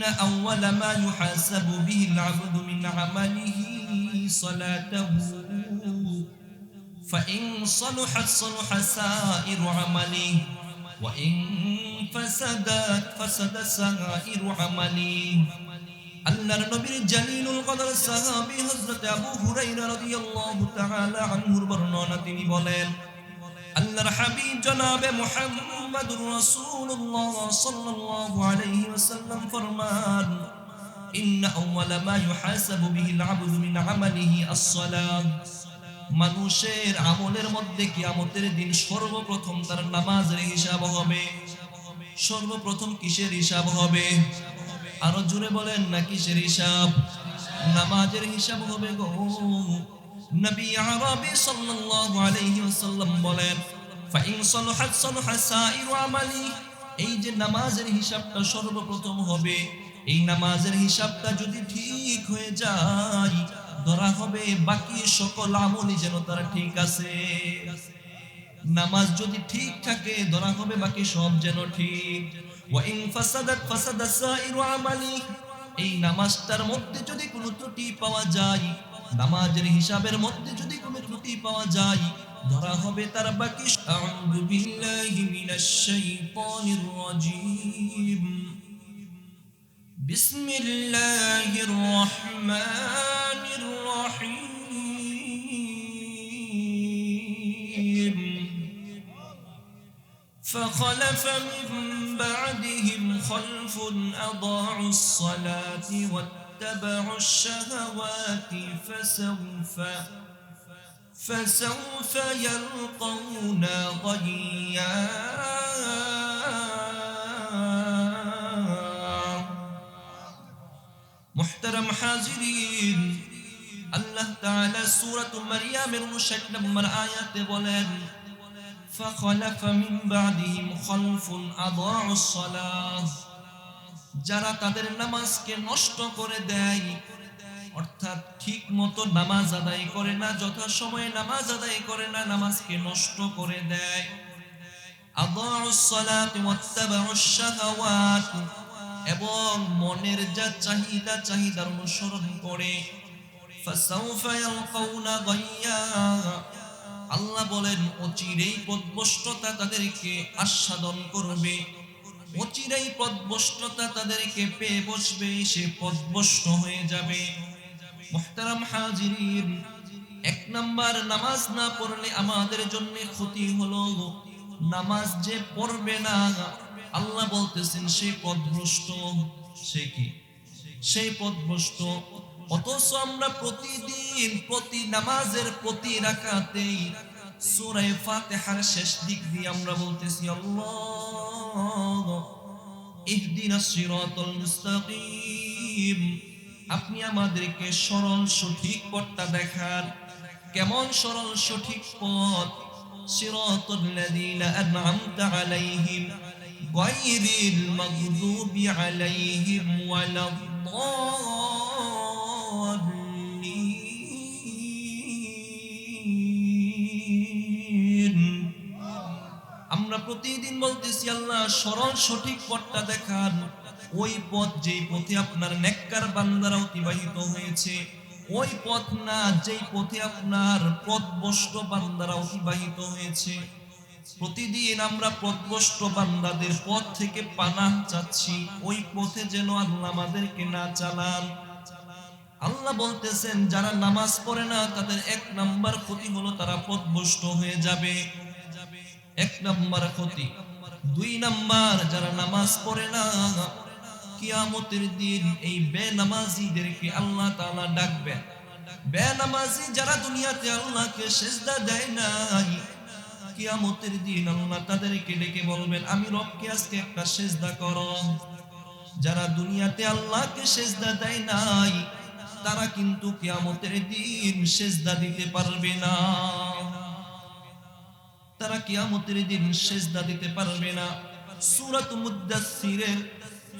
إن أول ما يحاسب به العبد من عمله صلاته فإن صلحت صلح سائر عمله وإن فسدت فسد سائر عمله আল্লাহর নবীর জালিলুল কদর সাহাবী হযরত আবু হুরায়রা রাদিয়াল্লাহু তাআলা আনহুর বর্ণনা তিনি বলেন আল্লাহর হাবিব জনাবে মুহাম্মদুর রাসূলুল্লাহ সাল্লাল্লাহু আলাইহি ওয়াসাল্লাম ফরমান, ইন্না আউওয়ালা মা ইউহাসাবু বিহিল আবদু মিন আমালিহি আস-সালাত। মানুষের আমলের মধ্যে কিয়ামতের দিন সর্বপ্রথম তার নামাজের হিসাব হবে। সর্বপ্রথম কিসের হিসাব হবে? আরও জুড়ে বলেন না কিসের হিসাব? নামাজের হিসাব হবে গো। নবী আরবি সাল্লাল্লাহু আলাইহি ওয়াসাল্লাম বলেন, ফাইন সালাহাত সালাহা সাইরু আমালি। এই যে নামাজের হিসাবটা সর্বপ্রথম হবে, এই নামাজের হিসাবটা যদি ঠিক হয়ে যায়, ধরা হবে বাকি সকল আমলই যেন তারা ঠিক আছে। নামাজ যদি ঠিক থাকে, ধরা হবে বাকি সব যেন ঠিক। ওয়াইন ফাসাদাত ফাসাদা সাইরু আমালি। এই নামাজটার মধ্যে যদি কোনো ত্রুটি পাওয়া যায় নামাজের হিসাবের মধ্যে যদি কোনো ত্রুটি পাওয়া যায় ধরা হবে তার বাকি আউযু বিল্লাহি মিনাশ শাইতানির রাজীম বিসমিল্লাহির রহমানির রহিম فخلف من بعدهم خلف أضاعوا الصلاة واتبعوا الشهوات فسوف فسوف يلقون غيا محترم حاضرين الله تعالى سورة مريم 59 নম্বর আয়াতে بولان فخلف من بعدهم خلف أضاعوا الصلاة. যারা তাদের নামাজকে নষ্ট করে দেয়, অর্থাৎ ঠিক মতো নামাজ আদায় করে না যথা সময়ে নামাজ আদায় করে না, নামাজকে নষ্ট করে দেয়। এবং মনের যা চাহিদা, চাহিদার অনুসরণ করে। আল্লাহ বলেন, অচিরেই পদভষ্টতা তাদেরকে আস্বাদন করবে। অচিরেই পদভষ্টতা তাদেরকে পেয়ে বসবে, সে পদভষ্ট হয়ে যাবে। মুহতারাম হাজিরিন, এক নাম্বার নামাজ না পড়লে আমাদের জন্য ক্ষতি হলো। নামাজ যে পড়বে না, আল্লাহ বলতেছেন, সে পদভ্রষ্ট, সে কি? সেই পদভ্রষ্ট। অথচ আমরা প্রতিদিন প্রতি নামাজের প্রতি রাকাতেই সূরা ফাতিহার শেষ দিক দিয়ে আমরা বলতেছি, আল্লাহ আপনি আমাদেরকে সরল সঠিক পথটা দেখান। কেমন সরল সঠিক পথ? আলাইহিম গায়রিল মাগদুবি আলাইহিম ওয়ালাদ প্রতিদিন বলতেছি, আল্লাহ, সরল সঠিক পথটা দেখান। ওই পথ যেই পথে আপনার নেককার বান্দারা অতিবাহিত হয়েছে, ওই পথ না যেই পথে আপনার পথভ্রষ্ট বান্দারা অতিবাহিত হয়েছে। প্রতিদিন আমরা পথভ্রষ্ট বান্দাদের পথ থেকে পানা চাচ্ছি, ওই পথে যেন আল্লাহ আমাদেরকে না চালান। আল্লাহ বলতেছেন, যারা নামাজ পড়ে না, তাদের এক নাম্বার ক্ষতি হলো তারা পথভ্রষ্ট হয়ে যাবে। এক নাম্বার ক্ষতি। দুই নাম্বার, যারা নামাজ পড়ে না, কিয়ামতের দিন এই বেনামাজিদেরকে আল্লাহ তাআলা ডাকবেন। বেনামাজি যারা দুনিয়াতে আল্লাহকে সেজদা দেয় নাই, কিয়ামতের দিন আল্লাহ তাদেরকে ডেকে বলবেন, আমি রবকে আজকে একটা সেজদা করো। যারা দুনিয়াতে আল্লাহকে সেজদা দেয় নাই, তারা কিন্তু কিয়ামতের দিন সেজদা দিতে পারবে না। তারা কিয়ামতের দিন সেজদা দিতে পারবে না সূরাত মুদাসসিরের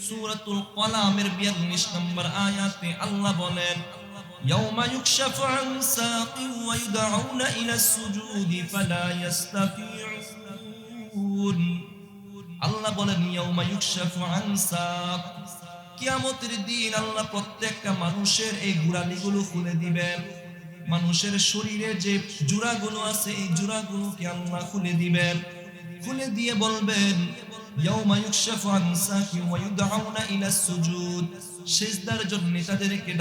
সূরাতুল কলামের 42 নম্বর আয়াতে আল্লাহ বলেন يوم يكشف عن ساق ويدعون إلى السجود فلا يستطيعون আল্লাহ বলেন ইয়াউমা ইউকশাফু আন সাক কিয়ামতের দিন আল্লাহ প্রত্যেকটা মানুষের এই গুড়ালিগুলো খুলে দিবেন মানুষের শরীরে যে জোড়াগুলো আছে, এই জোড়াগুলোকে আল্লাহ খুলে দিবেন। খুলে দিয়ে বলবেন তাদেরকে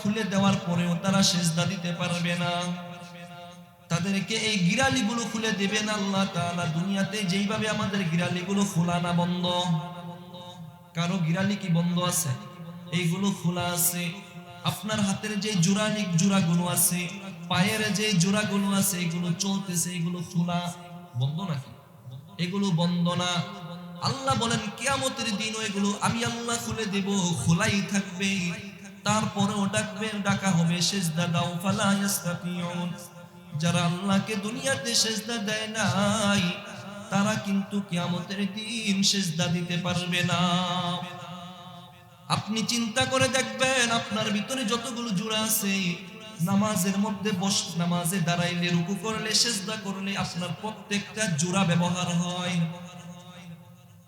খুলে তারা সেজদা দিতে পারবে না। তাদেরকে এই খুলে দেবেন আল্লাহ দুনিয়াতে যেইভাবে আমাদের গিরালিগুলো খোলা না বন্ধ। কারও গিরালি কি বন্ধ আছে? এইগুলো খোলা আছে। আপনার হাতের যে জোড়ালিক জোড়াগুলো আছে, পায়ের যে জোড়াগুলো আছে এগুলো চলতেছে এগুলো খোলা। বন্ধ নাকি? এগুলো বন্ধ না। আল্লাহ বলেন, কিয়ামতের দিনও এগুলো আমি আল্লাহ খুলে দেব, খোলাই থাকবে। তারপরেও ডাকবে ডাকা হবে, সেজদা দাও, ফালা যারা আল্লাহকে দুনিয়াতে সেজদা দেয় নাই তারা কিন্তু কিয়ামতের দিন সেজদা দিতে পারবে না। আপনি চিন্তা করে দেখবেন আপনার ভিতরে যতগুলো জোড়া আছে, নামাজের মধ্যে বস, নামাজে দাঁড়াইলে রুকু করলে, সেজদা করলে আপনার প্রত্যেকটা জোড়া ব্যবহার হয়।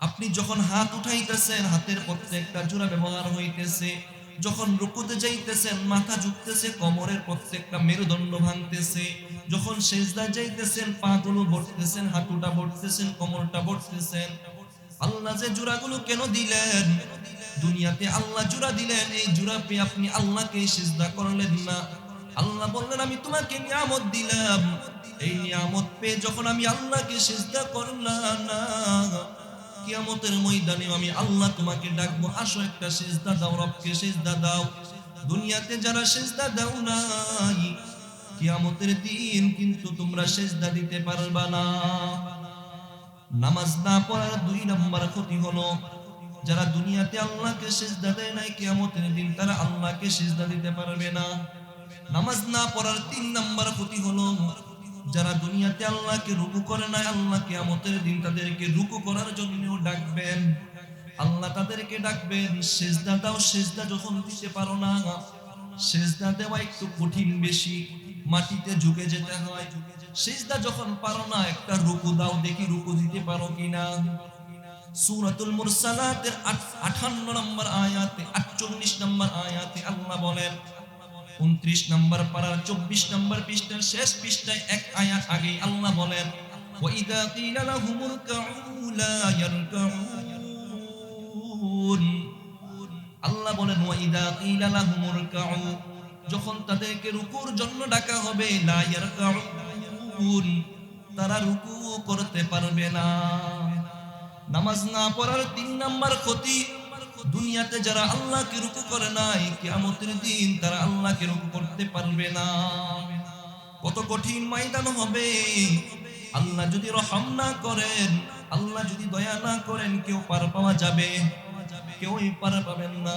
আপনি যখন হাত উঠাইতেছেন, হাতের প্রত্যেকটা জোড়া ব্যবহার হইতেছে। যখন রুকুতে যাইতেছেন মাথা ঝুঁকতেছে, কোমরের প্রত্যেকটা মেরুদণ্ড ভাঙতেছে, যখন সেজদা যাইতেছেন, পা গুলো বসতেছেন হাঁটুটা বসতেছেন কোমরটা বসতেছেন আল্লাহ যে জোড়াগুলো কেন দিলেন? দুনিয়াতে আল্লাহ জোড়া দিলেন, এই জোড়া পেয়ে আপনি আল্লাহকে সেজদা করলেন না। আল্লাহ বললেন, আমি তোমাকে নিয়ামত দিলাম। এই নিয়ামত পেয়ে যখন আমি আল্লাহকে সেজদা করলাম না কিয়ামতের ময়দানে আমি আল্লাহ তোমাকে ডাকবো, আসো একটা সেজদা দাও, রবকে সেজদা দাও। দুনিয়াতে যারা সেজদা দাও নাই, কিয়ামতের দিন কিন্তু তোমরা সেজদা দিতে পারবা না। নামাজ না পড়ার দুই নম্বর ক্ষতি হলো, যারা দুনিয়াতে আল্লাহকে সেজদা দেয় নাই, কিয়ামতের দিন তারা আল্লাহকে সেজদা দিতে পারবে না। নামাজ না পড়ার তিন নাম্বার ক্ষতি হলো যারা দুনিয়াতে আল্লাহকে রুকু করে নাই, আল্লাহ কিয়ামতের দিন তাদেরকে রুকু করার জন্য ডাকবেন। আল্লাহ তাদেরকে ডাকবেন সেজদা দাও সেজদা যখন দিতে পারো না, সেজদা দেওয়া একটু কঠিন বেশি, মাটিতে ঝুঁকে যেতে হয়। সেজদা যখন পারো না, একটা রুকু দাও, দেখি রুকু দিতে পারো কিনা। সূরাতুল মুরসালাতের 58 নম্বর আয়াতে 48 নম্বর আয়াতে আল্লাহ বলেন 29 নম্বর পারার 24 নম্বর পৃষ্ঠার শেষ পৃষ্ঠায় এক আয়াত আগে আল্লাহ বলেন وَإِذَا قِيلَ لَهُمُ ارْكَعُوا لَا يَرْكَعُونَ আল্লাহ বলেন ওয়াইদা কিলা লাহুম রুকউ যখন তাদেরকে রুকুর জন্য ডাকা হবে লা ইয়ারকাউন তারা রুকু করতে পারবে না নামাজ না পড়ার তিন নাম্বার ক্ষতি দুনিয়াতে যারা আল্লাহকে রুকু করে নাই, কিয়ামতের দিন তারা আল্লাহকে রুকু করতে পারবে না। কত কঠিন ময়দান হবে। আল্লাহ যদি রহম না করেন, আল্লাহ যদি দয়া না করেন, কেউ পার পাওয়া যাবে। কেউই পার পাবেন না।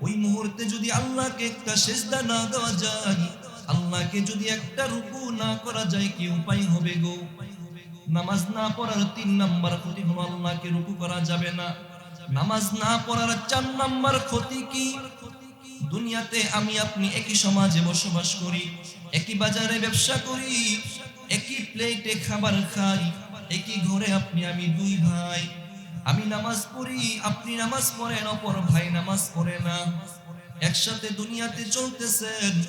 ওই মুহূর্তে যদি আল্লাহকে একটা সেজদা না দেওয়া যায়, আল্লাহকে যদি একটা রুকু না করা যায়, কি উপায় হবে গো? নামাজ না পড়ার তিন নাম্বার ক্ষতি হলো আল্লাহকে রুকু করা যাবে না। নামাজ না পড়ার চার নাম্বার ক্ষতি কি? দুনিয়াতে আমি আপনি একই সমাজে বসবাস করি, একই বাজারে ব্যবসা করি, একই প্লেটে খাবার খাই, একই ঘরে আপনি, আমি দুই ভাই। আমি নামাজ পড়ি, আপনি নামাজ পড়েন, অপর ভাই নামাজ পড়ে না। একসাথে দুনিয়াতে চলতেছেন,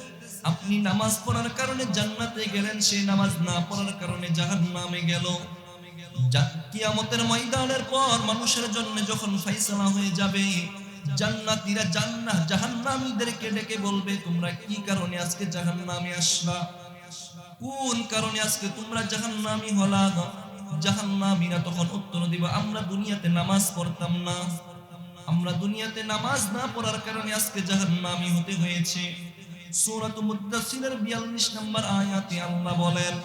আপনি নামাজ পড়ার কারণে জান্নাতে গেলেন, সে নামাজ না পড়ার কারণে জাহান্নামে গেল। যা- কিয়ামতের ময়দানের পর মানুষের জন্য যখন ফাইসালা হয়ে যাবে, জান্নাতীরা জান্নাত জাহান্নামীদেরকে ডেকে বলবে, তোমরা কি কারণে আজকে জাহান্নামে আসলা? কোন কারণে আজকে তোমরা জাহান্নামী হলা জাহান্নামীরা তখন উত্তর দিব, আমরা দুনিয়াতে নামাজ পড়তাম না। আমরা দুনিয়াতে নামাজ না পড়ার কারণে আজকে জাহান্নামী হতে হয়েছে। সূরাত মুদ্দাসসিরের 42 নম্বর আয়াতে আল্লাহ বলেন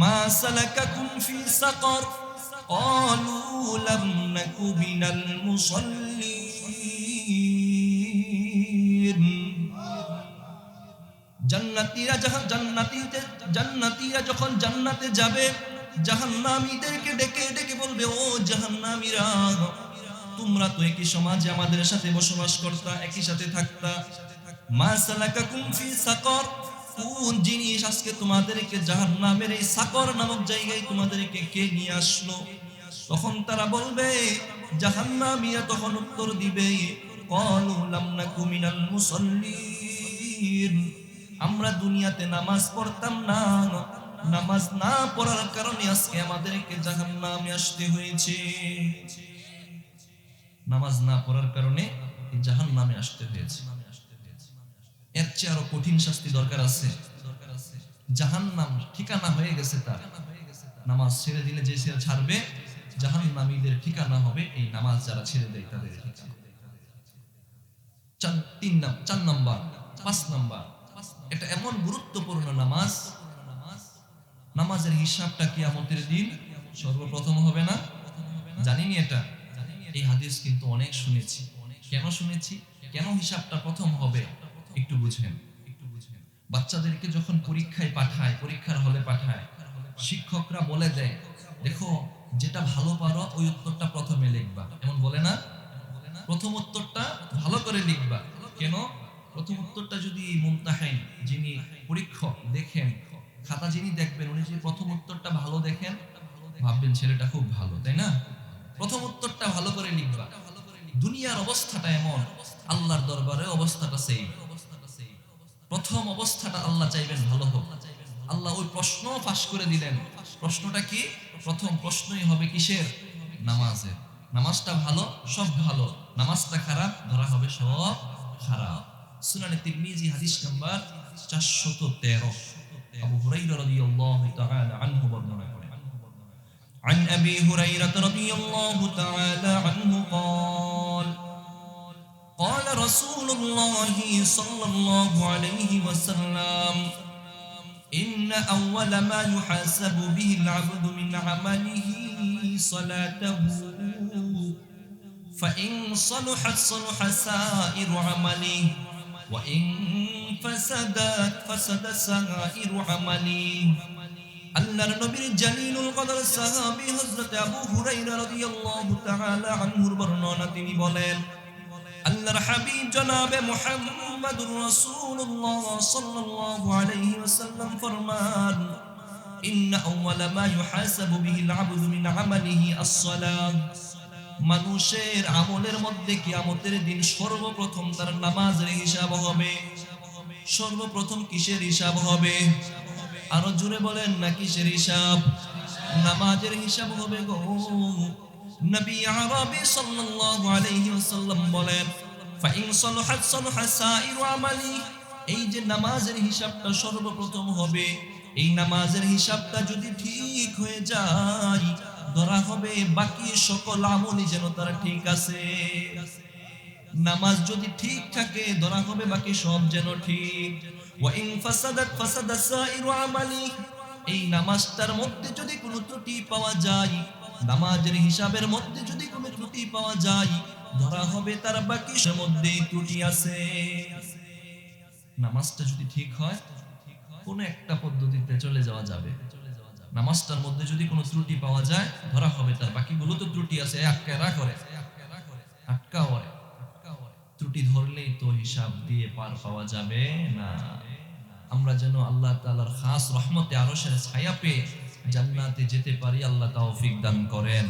মা সালাকাকুম ফি সাকার قالوا لم نك من المصلين জান্নাতীরা যখন জান্নাতীতে জান্নাতীরা যখন জান্নাতে যাবে জাহান্নামীদেরকে ডেকে ডেকে বলবে ও জাহান্নামীরা তোমরা তো একই সমাজে আমাদের সাথে বসবাস করতা একই সাথে থাকতা মা সালাকাকুম ফি সাকর কোন জিনিস আজকে তোমাদেরকে জাহান্নামের এই সাকর নামক জায়গায় তোমাদেরকে কে নিয়ে আসলো? তখন তারা বলবে জাহান্নামীরা তখন উত্তর দিবে আমরা দুনিয়াতে নামাজ পড়তাম না, নামাজ না পড়ার কারণে আজকে আমাদেরকে জাহান্নামে আসতে হয়েছে। নামাজ না পড়ার কারণে জাহান্নামে আসতে হয়েছে। এর চেয়ে আরও কঠিন শাস্তি দরকার আছে। জাহান্নাম ঠিকানা হয়ে গেছে তার। নামাজ ছেড়ে দিলে যে সে ছাড়বে, জাহান্নামীদের ঠিকানা হবে এই নামাজ যারা ছেড়ে দেয় তাদের তিন নাম, চার নাম্বার, পাঁচ নাম্বার। এটা এমন গুরুত্বপূর্ণ নামাজ। নামাজের হিসাবটা দিন সর্বপ্রথম হবে না? জানিনি এটা? এই হাদিস কিন্তু অনেক শুনেছি। কেন শুনেছি? কেন হিসাবটা প্রথম হবে? একটু বুঝেন একটু বুঝেন বাচ্চাদেরকে যখন পরীক্ষায় পাঠায়, পরীক্ষার হলে পাঠায়, শিক্ষকরা বলে দেয়, দেখো, যেটা ভালো পারো, ওই উত্তরটা প্রথমে লিখবা। এমন বলে না? প্রথম উত্তরটা ভালো করে লিখবা। কেন? প্রথম উত্তরটা যদি মুমতাহেন যিনি পরীক্ষক, দেখেন, খাতা যিনি দেখবেন, উনি যদি প্রথম উত্তরটা ভালো দেখেন, ভাববেন ছেলেটা খুব ভালো, তাই না? প্রথম উত্তরটা ভালো করে লিখবা। দুনিয়ার অবস্থাটা এমন, আল্লাহর দরবারে অবস্থাটা সেই। প্রথম অবস্থাটা আল্লাহ চাইবেন ভালো হোক আল্লাহ ওই প্রশ্ন ফাঁস করে দিলেন প্রশ্নটা কি প্রথম প্রশ্নই হবে কিসের নামাজের নামাজটা ভালো সব ভালো নামাজটা খারাপ ধরা হবে সব খারাপ সুনানে তিরমিজি হাদিস নাম্বার 413 আবু হুরাইরা রাদিয়াল্লাহু তাআলা আনহু বর্ণনা করেন عن ابي هريره رضي الله تعالى عنه قال قال رسول الله صلى الله عليه وسلم إن أول ما يحاسب به العبد من عمله صلاته فإن صلحت صلح سائر عمله وإن فسدت فسد سائر عمله আল্লাহর নবীর জালিলুল কদর সাহাবী হযরত আবু হুরায়রা রাদিয়াল্লাহু তাআলা আনহুর বর্ণনা তিনি বলেন আল্লাহর হাবিব জনাবে মুহাম্মদুর রাসূলুল্লাহ সাল্লাল্লাহু আলাইহি ওয়াসাল্লাম ফরমান মা ইউহাসাবু আবদু মিন আমালিহি আস-সালাহ মানুষের আমলের মধ্যে কিয়ামতের দিন সর্বপ্রথম তার নামাজের হিসাব হবে। সর্বপ্রথম কিসের হিসাব হবে? আরও জুড়ে বলেন না কিসের হিসাব? নামাজের হিসাব হবে গো। নবী আরবি সাল্লাল্লাহু আলাইহি ওয়াসাল্লাম বলেন, ফাইন সালাহাত সালাহা সাইরু আমালি। এই যে নামাজের হিসাবটা সর্বপ্রথম হবে, এই নামাজের হিসাবটা যদি ঠিক হয়ে যায়, ধরা হবে বাকি সকল আমলই যেন তার ঠিক আছে। নামাজ যদি ঠিক থাকে, ধরা হবে বাকি সব যেন ঠিক। ওয়াইন ফাসাদাত ফাসাদা সাইরু আমালি। এই নামাজটার মধ্যে যদি কোনো ত্রুটি পাওয়া যায় নামাজের হিসাবের মধ্যে যদি কোনো ত্রুটি পাওয়া যায়, ধরা হবে তার বাকি মধ্যে ত্রুটি আছে। নামাজটা যদি ঠিক হয়, কোনো একটা পদ্ধতিতে চলে যাওয়া যাবে। নামাজটার মধ্যে যদি কোনো ত্রুটি পাওয়া যায়, ধরা হবে তার বাকিগুলো তো ত্রুটি আছে, আটকা করে আটকা করে ত্রুটি ধরলেই তো হিসাব দিয়ে পার পাওয়া যাবে না। আমরা যেন আল্লাহ তাআলার খাস রহমতে আরও আরশের ছায়া পেয়ে জান্নাতে যেতে পারি আল্লাহ তৌফিক দান করেন।